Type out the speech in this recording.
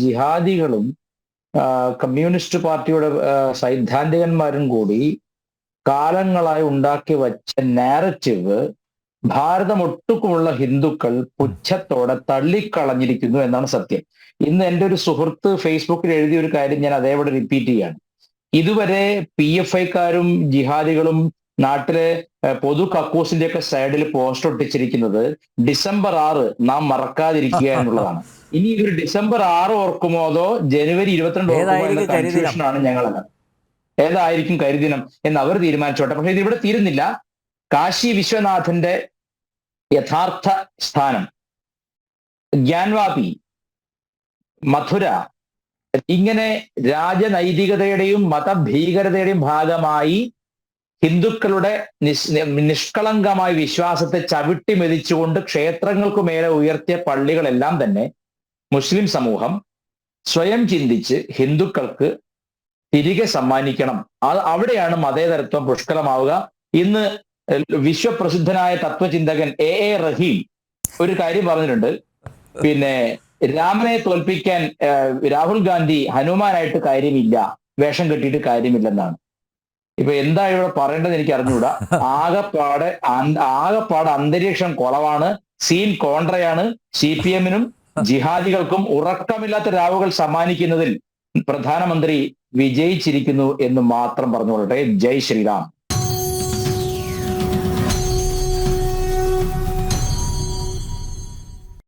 ജിഹാദികളും communist പാർട്ടിയുടെ സൈദ്ധാന്തികന്മാരും കൂടി കാലങ്ങളായി ഉണ്ടാക്കി വച്ച നാരറ്റീവ് ഭാരതം ഒട്ടുക്കുമുള്ള ഹിന്ദുക്കൾ പുച്ഛത്തോടെ തള്ളിക്കളഞ്ഞിരിക്കുന്നു എന്നാണ് സത്യം. ഇന്ന് എന്റെ ഒരു സുഹൃത്ത് ഫേസ്ബുക്കിൽ എഴുതിയ ഒരു കാര്യം ഞാൻ അതേപോലെ റിപ്പീറ്റ് ചെയ്യാണ്. ഇതുവരെ പി എഫ് ഐക്കാരും ജിഹാദികളും നാട്ടിലെ പൊതു കക്കൂസിന്റെ ഒക്കെ സൈഡിൽ പോസ്റ്റർ ഒട്ടിച്ചിരിക്കുന്നത് ഡിസംബർ ആറ് നാം മറക്കാതിരിക്കുക എന്നുള്ളതാണ്. ഇനി ഇവർ ഡിസംബർ ആറ് ഓർക്കുമോ അതോ ജനുവരി ഇരുപത്തിരണ്ട് ഓർക്കുമോ എന്ന ഏതായിരിക്കും കരിദിനം? ഏതായിരിക്കും എന്ന് അവർ തീരുമാനിച്ചോട്ടെ. പക്ഷെ ഇത് ഇവിടെ തീരുന്നില്ല. കാശി വിശ്വനാഥന്റെ യഥാർത്ഥ സ്ഥാനം. ഗ്യാൻവാപി മഥുര ഇങ്ങനെ രാജനൈതികതയുടെയും മതഭീകരതയുടെയും ഭാഗമായി ഹിന്ദുക്കളുടെ നിഷ്കളങ്കമായ വിശ്വാസത്തെ ചവിട്ടി മെതിച്ചുകൊണ്ട് ക്ഷേത്രങ്ങൾക്കു മേലെ ഉയർത്തിയ പള്ളികളെല്ലാം തന്നെ മുസ്ലിം സമൂഹം സ്വയം ചിന്തിച്ച് ഹിന്ദുക്കൾക്ക് തിരികെ സമ്മാനിക്കണം. അത് അവിടെയാണ് മതേതരത്വം പുഷ്കലമാവുക. ഇന്ന് വിശ്വപ്രസിദ്ധനായ തത്വചിന്തകൻ എ എ റഹീം ഒരു കാര്യം പറഞ്ഞിട്ടുണ്ട്. പിന്നെ രാമനെ തോൽപ്പിക്കാൻ രാഹുൽ ഗാന്ധി ഹനുമാനായിട്ട് കാര്യമില്ല. വേഷം കെട്ടിയിട്ട് കാര്യമില്ലെന്നാണ്. ഇപ്പൊ എന്താണ് ഇവിടെ പറയേണ്ടത് എനിക്ക് അറിഞ്ഞുകൂടാ. ആകെപ്പാടെ ആകെപ്പാട് അന്തരീക്ഷം കുളവാണ് സീൻ കോൺട്രയാണ്. സി പി എമ്മിനും ജിഹാദികൾക്കും ഉറക്കമില്ലാത്ത രാവുകൾ സമ്മാനിക്കുന്നതിൽ പ്രധാനമന്ത്രി വിജയിച്ചിരിക്കുന്നു എന്ന് മാത്രം പറഞ്ഞുകൊള്ളട്ടെ. ജയ് ശ്രീറാം.